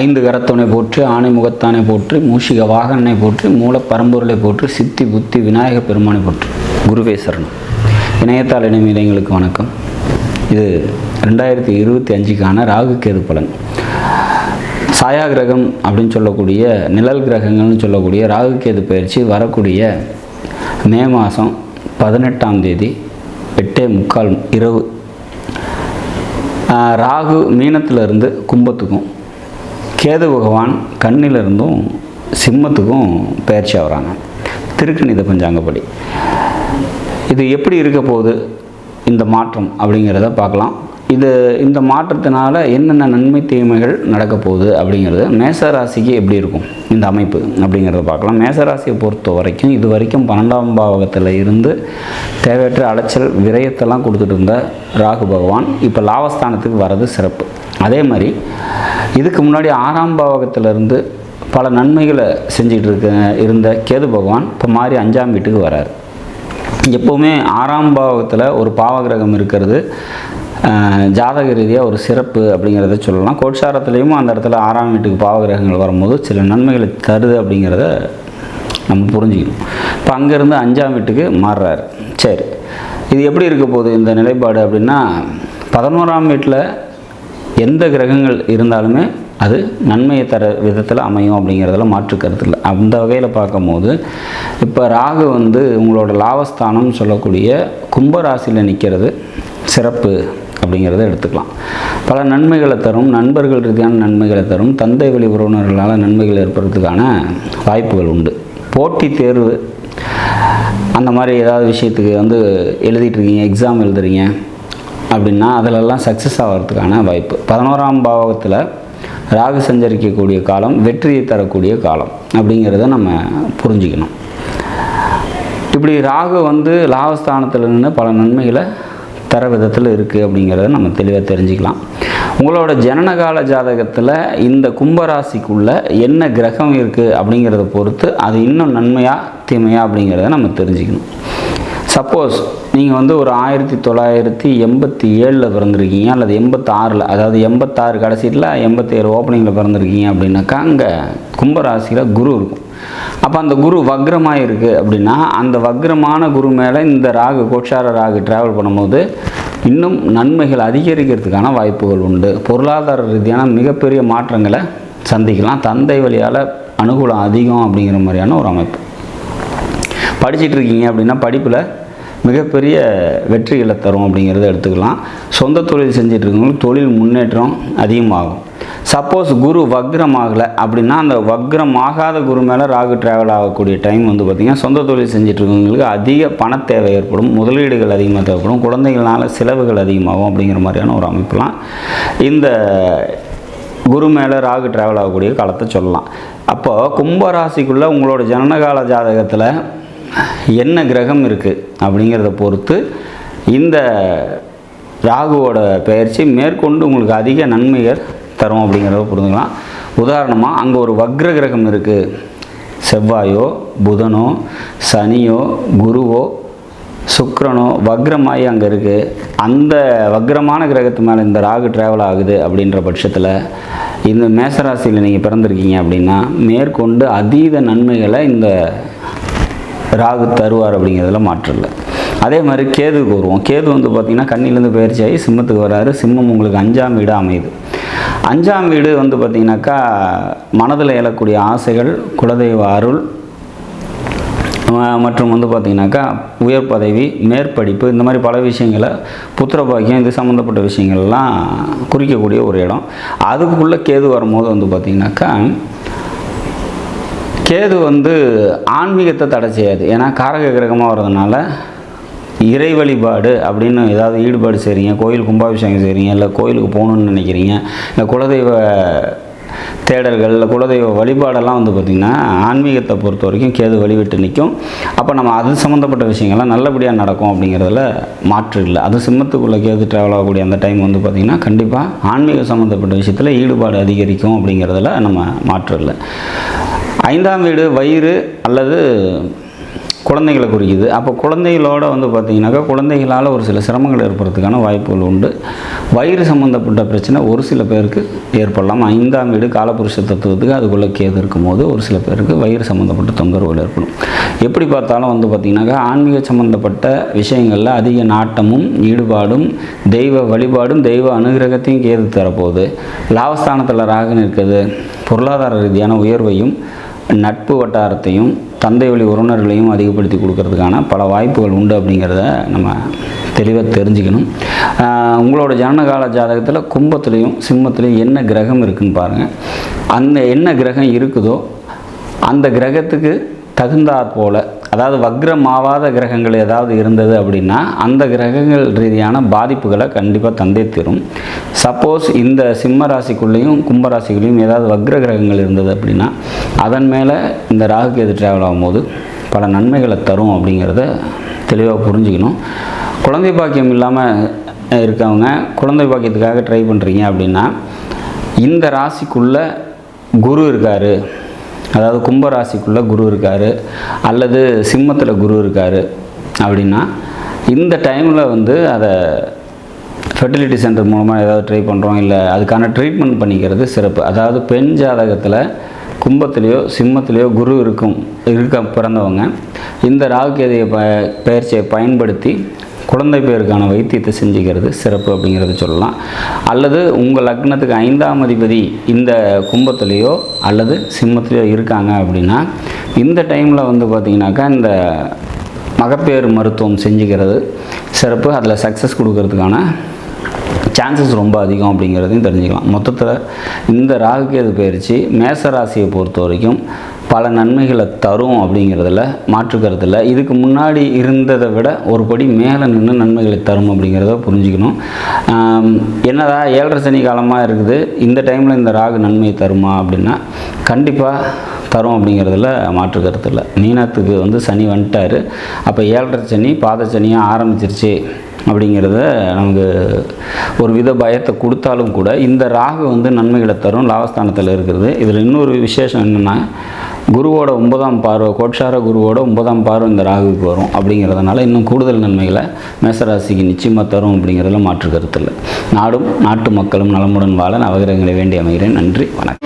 ஐந்து கரத்துணை போற்று ஆணை முகத்தானை போற்று மூஷிக வாகனனை போற்றி மூல பரம்பொருளை போற்று சித்தி புத்தி விநாயக பெருமானை போற்று. குருவே சரணம். இணையத்தால் இணைமையில் எங்களுக்கு வணக்கம். இது ரெண்டாயிரத்தி இருபத்தி அஞ்சுக்கான ராகு கேது பலன். சாயா கிரகம் அப்படின்னு சொல்லக்கூடிய நிழல் கிரகங்கள்னு சொல்லக்கூடிய ராகு கேது பயிற்சி வரக்கூடிய மே மாதம் பதினெட்டாம் தேதி எட்டே முக்கால் இரவு. ராகு மீனத்திலிருந்து கும்பத்துக்கும் கேது பகவான் கண்ணிலிருந்தும் சிம்மத்துக்கும் பயிற்சி ஆகுறாங்க. திருக்கணித பஞ்சாங்கப்படி. இது எப்படி இருக்க போகுது? இந்த மாற்றம் அப்படிங்கிறத பார்க்கலாம். இது இந்த மாற்றத்தினால என்னென்ன நன்மை தீமைகள் நடக்க போகுது அப்படிங்கிறது மேச ராசிக்கு எப்படி இருக்கும்? இந்த அமைப்பு அப்படிங்கிறத பார்க்கலாம். மேச ராசியை பொறுத்த வரைக்கும் இது வரைக்கும் பன்னெண்டாம் பாவகத்தில் இருந்து தேவையற்ற அலைச்சல் விரயத்தெல்லாம் கொடுத்துட்டு இருந்த ராகு பகவான் இப்போ லாபஸ்தானத்துக்கு வர்றது சிறப்பு. அதே மாதிரி இதுக்கு முன்னாடி ஆறாம் பாவகத்திலிருந்து பல நன்மைகளை செஞ்சிகிட்டு இருக்க இருந்த கேது பகவான் இப்போ மாறி அஞ்சாம் வீட்டுக்கு வராரு. எப்போவுமே ஆறாம் பாவகத்தில் ஒரு பாவகிரகம் இருக்கிறது. ஜாதக ரீதியாக ஒரு சிறப்பு அப்படிங்கிறத சொல்லலாம். கோட்சாரத்துலேயும் அந்த இடத்துல ஆறாம் வீட்டுக்கு பாவகிரகங்கள் வரும்போது சில நன்மைகளை தருது அப்படிங்கிறத நம்ம புரிஞ்சுக்கணும். இப்போ அங்கேருந்து அஞ்சாம் வீட்டுக்கு மாறுறாரு. சரி. இது எப்படி இருக்க போகுது இந்த நிலைப்பாடு அப்படின்னா பதினோராம் வீட்டில் எந்த கிரகங்கள் இருந்தாலுமே அது நன்மையை தர விதத்தில் அமையும் அப்படிங்கிறதுல மாற்று கருத்து இல்லை. அந்த வகையில் பார்க்கும்போது இப்போ ராகு வந்து உங்களோட லாபஸ்தானம் சொல்லக்கூடிய கும்பராசியில் நிற்கிறது சிறப்பு. அப்படிங்கிறத எடுத்துக்கலாம். பல நன்மைகளை தரும் நண்பர்கள் ரீதியான நன்மைகளை தரும் தந்தை வழி உறவினர்களால் நன்மைகள் ஏற்படுறதுக்கான வாய்ப்புகள் உண்டு. போட்டி தேர்வு அந்த மாதிரி ஏதாவது விஷயத்துக்கு வந்து எழுதிட்டுருக்கீங்க எக்ஸாம் எழுதுறீங்க அப்படின்னா அதிலெல்லாம் சக்ஸஸ் ஆகிறதுக்கான வாய்ப்பு. பதினோராம் பாவகத்தில் ராகு சஞ்சரிக்கக்கூடிய காலம் வெற்றியை தரக்கூடிய காலம் அப்படிங்கிறத நம்ம புரிஞ்சுக்கணும். இப்படி ராகு வந்து லாபஸ்தானத்தில் நின்று பல நன்மைகளை தர விதத்தில் இருக்குது அப்படிங்கிறத நம்ம தெளிவாக தெரிஞ்சுக்கலாம். உங்களோட ஜனனகால ஜாதகத்தில் இந்த கும்பராசிக்குள்ள என்ன கிரகம் இருக்குது அப்படிங்கிறத பொறுத்து அது இன்னும் நன்மையா தீமையா அப்படிங்கிறத நம்ம தெரிஞ்சுக்கணும். சப்போஸ் நீங்கள் வந்து ஒரு ஆயிரத்தி தொள்ளாயிரத்தி எண்பத்தி ஏழில் பிறந்திருக்கீங்க அல்லது எண்பத்தாறில் அதாவது எண்பத்தாறு கடைசியில் எண்பத்தேழு ஓப்பனிங்கில் பிறந்திருக்கீங்க அப்படின்னாக்கா அங்கே கும்பராசியில் குரு இருக்கும். அப்போ அந்த குரு வக்ரமாக இருக்குது அப்படின்னா அந்த வக்ரமான குரு மேலே இந்த ராகு கோட்சார ராகு ட்ராவல் பண்ணும்போது இன்னும் நன்மைகள் அதிகரிக்கிறதுக்கான வாய்ப்புகள் உண்டு. பொருளாதார ரீதியான மிகப்பெரிய மாற்றங்களை சந்திக்கலாம். தந்தை வழியால் அனுகூலம் அதிகம் அப்படிங்கிற மாதிரியான ஒரு அமைப்பு. படிச்சுட்டு இருக்கீங்க அப்படின்னா படிப்பில் மிகப்பெரிய வெற்றிகளை தரும் அப்படிங்கிறத எடுத்துக்கலாம். சொந்த தொழில் செஞ்சிட்ருக்கவங்களுக்கு தொழில் முன்னேற்றம் அதிகமாகும். சப்போஸ் குரு வக்ரம் ஆகலை அப்படின்னா அந்த வக்ரம் ஆகாத குரு மேலே ராகு ட்ராவல் ஆகக்கூடிய டைம் வந்து பார்த்திங்கன்னா சொந்த தொழில் செஞ்சிட்ருக்கவங்களுக்கு அதிக பண தேவை ஏற்படும் முதலீடுகள் அதிகமாக தேவைப்படும் குழந்தைகளால் செலவுகள் அதிகமாகும் அப்படிங்கிற மாதிரியான ஒரு அமைப்புலாம் இந்த குரு மேலே ராகு ட்ராவல் ஆகக்கூடிய காலத்தை சொல்லலாம். அப்போது கும்பராசிக்குள்ளே உங்களோட ஜனனகால ஜாதகத்தில் என்ன கிரகம் இருக்குது அப்படிங்கிறத பொறுத்து இந்த ராகுவோட பயிற்சி மேற்கொண்டு உங்களுக்கு அதிக நன்மைகள் தரும் அப்படிங்கிறத புரிஞ்சுக்கலாம். உதாரணமாக அங்கே ஒரு வக்ர கிரகம் இருக்குது செவ்வாயோ புதனோ சனியோ குருவோ சுக்கரனோ வக்ரமாயி அங்கே இருக்குது அந்த வக்ரமான கிரகத்து மேலே இந்த ராகு ட்ராவல் ஆகுது அப்படின்ற பட்சத்தில் இந்த மேசராசியில் நீங்கள் பிறந்திருக்கீங்க அப்படின்னா மேற்கொண்டு அதீத நன்மைகளை இந்த ராகு தருவார் அப்படிங்கிறதுல மாற்றம் இல்லை. அதே மாதிரி கேதுக்கு வருவோம் கேது வந்து பார்த்திங்கன்னா கண்ணிலேருந்து பயிற்சியாகி சிம்மத்துக்கு வராரு. சிம்மம் உங்களுக்கு அஞ்சாம் வீடாக அமையுது. அஞ்சாம் வீடு வந்து பார்த்திங்கனாக்கா மனதில் எழக்கூடிய ஆசைகள் குலதெய்வ அருள் மற்றும் வந்து பார்த்திங்கனாக்கா உயர் பதவி மேற்படிப்பு இந்த மாதிரி பல விஷயங்களை புத்திரபாக்கியம் இது சம்மந்தப்பட்ட விஷயங்கள்லாம் குறிக்கக்கூடிய ஒரு இடம். அதுக்குள்ளே கேது வரும்போது வந்து பார்த்திங்கனாக்கா கேது வந்து ஆன்மீகத்தை தடை செய்யாது. ஏன்னா காரக கிரகமாக வர்றதுனால இறை வழிபாடு அப்படின்னு ஏதாவது ஈடுபாடு செய்கிறீங்க கோயில் கும்பாபிஷேகம் செய்கிறீங்க இல்லை கோயிலுக்கு போகணுன்னு நினைக்கிறீங்க இல்லை குலதெய்வ தேடல்கள் இல்லை குலதெய்வ வழிபாடெல்லாம் வந்து பார்த்திங்கன்னா ஆன்மீகத்தை பொறுத்த வரைக்கும் கேது வழிவிட்டு நிற்கும் அப்போ நம்ம அது சம்மந்தப்பட்ட விஷயங்கள்லாம் நல்லபடியாக நடக்கும் அப்படிங்கிறதுல மாற்று இல்லை. அது சிம்மத்துக்குள்ளே கேது ட்ராவல் ஆகக்கூடிய அந்த டைம் வந்து பார்த்திங்கன்னா கண்டிப்பாக ஆன்மீக சம்மந்தப்பட்ட விஷயத்தில் ஈடுபாடு அதிகரிக்கும் அப்படிங்கிறதுல நம்ம மாற்று இல்லை. ஐந்தாம் வீடு வயிறு அல்லது குழந்தைகளை குறிக்குது. அப்போ குழந்தைகளோட வந்து பார்த்திங்கனாக்கா குழந்தைகளால் ஒரு சில சிரமங்கள் ஏற்படுறதுக்கான வாய்ப்புகள் உண்டு. வயிறு சம்மந்தப்பட்ட பிரச்சனை ஒரு சில பேருக்கு ஏற்படலாம். ஐந்தாம் வீடு காலபுருஷ தத்துவத்துக்கு அதுக்குள்ளே கேது இருக்கும்போது ஒரு சில பேருக்கு வயிறு சம்மந்தப்பட்ட தொந்தரவுகள் ஏற்படும். எப்படி பார்த்தாலும் வந்து பார்த்திங்கனாக்கா ஆன்மீக சம்மந்தப்பட்ட விஷயங்களில் அதிக நாட்டமும் ஈடுபாடும் தெய்வ வழிபாடும் தெய்வ அனுகிரகத்தையும் கேது தரப்போகுது. லாபஸ்தானத்தில் ராகு நிற்கிறது பொருளாதார ரீதியான உயர்வையும் நட்பு வட்டாரத்தையும் தந்தை வழி உறவினர்களையும் அதிகப்படுத்தி கொடுக்கறதுக்கான பல வாய்ப்புகள் உண்டு அப்படிங்கிறத நம்ம தெளிவாக தெரிஞ்சுக்கணும். உங்களோட ஜனனகால ஜாதகத்தில் கும்பத்துலேயும் சிம்மத்துலேயும் என்ன கிரகம் இருக்குதுன்னு பாருங்கள் அந்த என்ன கிரகம் இருக்குதோ அந்த கிரகத்துக்கு தகுந்தாற் போல அதாவது வக்ரம் ஆவாத கிரகங்கள் ஏதாவது இருந்தது அப்படின்னா அந்த கிரகங்கள் ரீதியான பாதிப்புகளை கண்டிப்பாக தந்தே தீரும். சப்போஸ் இந்த சிம்ம ராசிக்குள்ளேயும் கும்பராசிக்குள்ளேயும் ஏதாவது வக்ர கிரகங்கள் இருந்தது அப்படின்னா அதன் மேலே இந்த ராகுக்கு எது ட்ராவல் ஆகும்போது பல நன்மைகளை தரும் அப்படிங்கிறத தெளிவாக புரிஞ்சுக்கணும். குழந்தை பாக்கியம் இல்லாமல் இருக்கவங்க குழந்தை பாக்கியத்துக்காக ட்ரை பண்ணுறீங்க அப்படின்னா இந்த ராசிக்குள்ளே குரு இருக்கார். அதாவது கும்பராசிக்குள்ளே குரு இருக்கார் அல்லது சிம்மத்தில் குரு இருக்கார் அப்படின்னா இந்த டைமில் வந்து அதை ஃபெர்டிலிட்டி சென்டர் மூலமாக ஏதாவது ட்ரை பண்ணுறோம் இல்லை அதுக்கான ட்ரீட்மெண்ட் பண்ணிக்கிறது சிறப்பு. அதாவது பெண் ஜாதகத்தில் கும்பத்திலேயோ சிம்மத்திலேயோ குரு இருக்கும் இருக்க பிறந்தவங்க இந்த ராகுகேதைய ப பயிற்சியை பயன்படுத்தி குழந்தை பேருக்கான வைத்தியத்தை செஞ்சுக்கிறது சிறப்பு அப்படிங்கிறத சொல்லலாம். அல்லது உங்கள் லக்னத்துக்கு ஐந்தாம் அதிபதி இந்த கும்பத்துலேயோ அல்லது சிம்மத்துலேயோ இருக்காங்க அப்படின்னா இந்த டைமில் வந்து பார்த்திங்கனாக்கா இந்த மகப்பேறு மருத்துவம் செஞ்சுக்கிறது சிறப்பு. அதில் சக்ஸஸ் கொடுக்கறதுக்கான சான்சஸ் ரொம்ப அதிகம் அப்படிங்கிறதையும் தெரிஞ்சுக்கலாம். மொத்தத்தில் இந்த ராகுகேது பயிற்சி மேச ராசியை பொறுத்த வரைக்கும் பல நன்மைகளை தரும் அப்படிங்கிறதுல மாற்றுக்கிறது இல்லை இதுக்கு முன்னாடி இருந்ததை விட ஒரு படி மேலே நின்று நன்மைகளை தரும் அப்படிங்கிறத புரிஞ்சுக்கணும். என்னதான் என்னடா ஏழரை சனி காலமாக இருக்குது. இந்த டைமில் இந்த ராகு நன்மையை தருமா அப்படின்னா கண்டிப்பாக தரும் அப்படிங்கிறதுல மாற்று கருத்து இல்லை மீனத்துக்கு வந்து சனி வந்துட்டார். அப்போ ஏழரை சனி பாத சனியாக ஆரம்பிச்சிருச்சு அப்படிங்கிறத நமக்கு ஒரு வித பயத்தை கொடுத்தாலும் கூட இந்த ராகு வந்து நன்மைகளை தரும் லாபஸ்தானத்தில் இருக்கிறது. இதில் இன்னொரு விசேஷம் என்னென்னா குருவோட ஒன்பதாம் பார்வை கோட்சார குருவோட ஒன்பதாம் பார்வை இந்த ராகுவுக்கு வரும். அப்படிங்கிறதுனால இன்னும் கூடுதல் நன்மைகளை மேசராசிக்கு நிச்சயமாக தரும் அப்படிங்கிறதுல மாற்று கருத்து இல்லை. நாடும் நாட்டு மக்களும் நலமுடன் வாழ நவகிரகங்களை வேண்டி அமைகிறேன். நன்றி வணக்கம்.